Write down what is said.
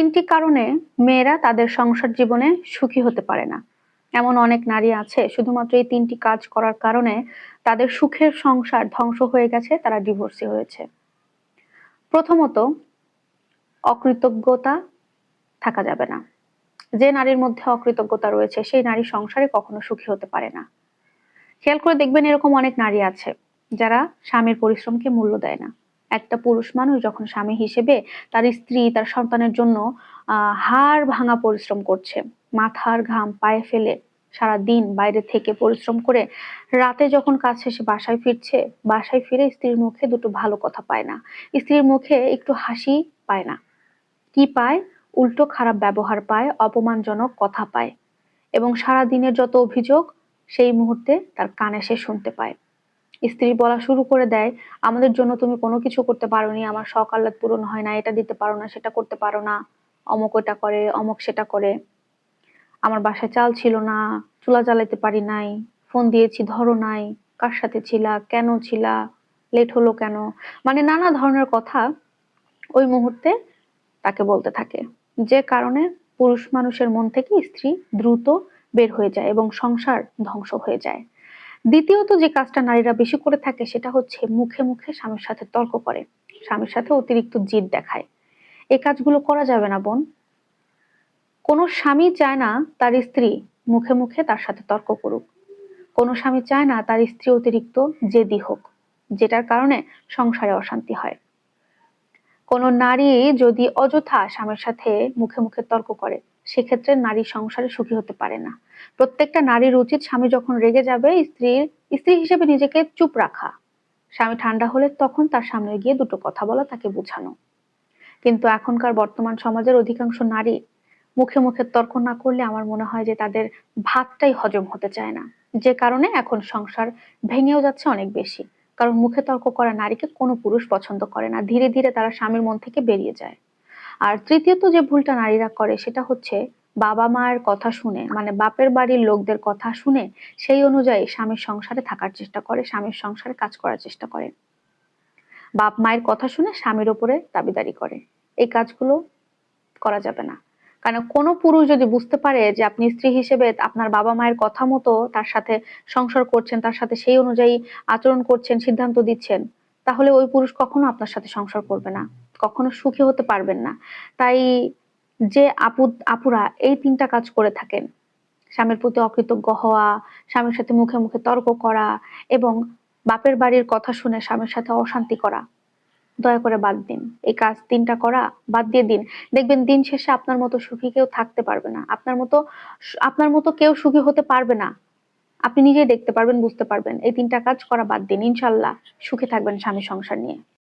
তিনটি কারণে মেয়েরা তাদের সংসার জীবনে সুখী হতে পারে না। এমন অনেক নারী আছে, শুধুমাত্র এই তিনটি কাজ করার কারণে তাদের সুখের সংসার ধ্বংস হয়ে গেছে, তারা ডিভোর্সি হয়েছে। প্রথমত, অকৃতজ্ঞতা থাকা যাবে না। যে নারীর মধ্যে অকৃতজ্ঞতা রয়েছে, সেই নারী সংসারে কখনো সুখী হতে পারে না। খেয়াল করে দেখবেন এরকম অনেক নারী আছে, যারা স্বামীর পরিশ্রমকে মূল্য দেয় না। একটা পুরুষ মানুষ যখন স্বামী হিসেবে তার স্ত্রী তার সন্তানের জন্য হাড় ভাঙা পরিশ্রম করছে, মাথার ঘাম পায়ে ফেলে সারা দিন বাইরে থেকে পরিশ্রম করে রাতে যখন কাজ শেষে বাসায় ফিরছে, বাসায় ফিরে স্ত্রীর মুখে দুটো ভালো কথা পায় না। স্ত্রীর মুখে একটু হাসি পায় না। কি পায়? উল্টো খারাপ ব্যবহার পায়, অপমানজনক কথা পায়। এবং সারা দিনের যত অভিযোগ, সেই মুহূর্তে তার কানে সে শুনতে পায়। স্ত্রী বলা শুরু করে দেয়, আমাদের জন্য তুমি কোনো কিছু করতে পারোনি, আমার শখ আহ্লাদ পূরণ হয় না, এটা দিতে পারো না, সেটা করতে পারো না, অমক এটা করে, অমক সেটা করে। আমার বাসায় চাল ছিল না, চুলা জ্বালাইতে পারি নাই, ফোন দিয়েছি, ধরো নাই, কার সাথে ছিলা, কেন ছিলা লেট হলো কেন? মানে নানা ধরনের কথা ওই মুহূর্তে তাকে বলতে থাকে। যে কারণে পুরুষ মানুষের মন থেকে স্ত্রী দ্রুত বের হয়ে যায় এবং সংসার ধ্বংস হয়ে যায়। দ্বিতীয়ত যে কাজটা নারীরা বেশি করে থাকে সেটা হচ্ছে মুখে মুখে স্বামীর সাথে তর্ক করে। স্বামীর সাথে অতিরিক্ত জিদ দেখায়। এই কাজগুলো করা যাবে না, বোন। কোনো স্বামী চায় না তার স্ত্রী মুখে মুখে তার সাথে তর্ক করুক। কোনো স্বামী চায় না তার স্ত্রী অতিরিক্ত জেদি হোক, যেটার কারণে সংসারে অশান্তি হয়। কোনো নারী যদি অযথা স্বামীর সাথে মুখে মুখে তর্ক করে সেক্ষেত্রে নারী সংসারে সুখী হতে পারে না। প্রত্যেকটা নারীর উচিত স্বামী যখন রেগে যাবে স্ত্রীর স্ত্রী হিসেবে নিজেকে চুপ রাখা। স্বামী ঠান্ডা হলে তখন তার সামনে গিয়ে দুটো কথা বলা, তাকে বোঝানো। কিন্তু এখনকার বর্তমান সমাজের অধিকাংশ নারী মুখে মুখে তর্ক না করলে আমার মনে হয় যে তাদের ভাতটাই হজম হতে চায় না। যে কারণে এখন সংসার ভেঙেও যাচ্ছে অনেক বেশি। কারণ মুখে তর্ক করা নারীকে কোনো পুরুষ পছন্দ করে না। ধীরে ধীরে তারা স্বামীর মন থেকে বেরিয়ে যায়। আর তৃতীয়ত যে ভুলটা নারীরা করে সেটা হচ্ছে বাবা মায়ের কথা শুনে মানে বাপের বাড়ির লোকদের কথা শুনে সেই অনুযায়ী স্বামীর সংসারে থাকার চেষ্টা করে, স্বামীর সংসারে কাজ করার চেষ্টা করে। বাপ মায়ের কথা শুনে স্বামীর ওপরে দাবিদারি করে। এই কাজগুলো করা যাবে না। কারণ কোনো পুরুষ যদি বুঝতে পারে যে আপনি স্ত্রী হিসেবে আপনার বাবা মায়ের কথা মতো তার সাথে সংসার করছেন, তার সাথে সেই অনুযায়ী আচরণ করছেন, সিদ্ধান্ত দিচ্ছেন, তাহলে ওই পুরুষ কখনো আপনার সাথে সংসার করবে না। কখনো সুখী হতে পারবেন না। তাই যে আপু, আপুরা এই তিনটা কাজ করে থাকেন, স্বামীর প্রতি অকৃতজ্ঞ হওয়া, স্বামীর সাথে মুখে মুখে তর্ক করা এবং বাপের বাড়ির কথা শুনে স্বামীর সাথে অশান্তি করা, দয়া করে বাদ দিন। এই কাজ তিনটা করা বাদ দিয়ে দিন। দেখবেন দিন শেষে আপনার মতো সুখী কেউ থাকতে পারবে না। আপনার মতো আপনার মতো কেউ সুখী হতে পারবে না। আপনি নিজেই দেখতে পারবেন, বুঝতে পারবেন। এই তিনটা কাজ করা বাদ দিন। ইনশাল্লাহ সুখে থাকবেন স্বামী সংসার নিয়ে।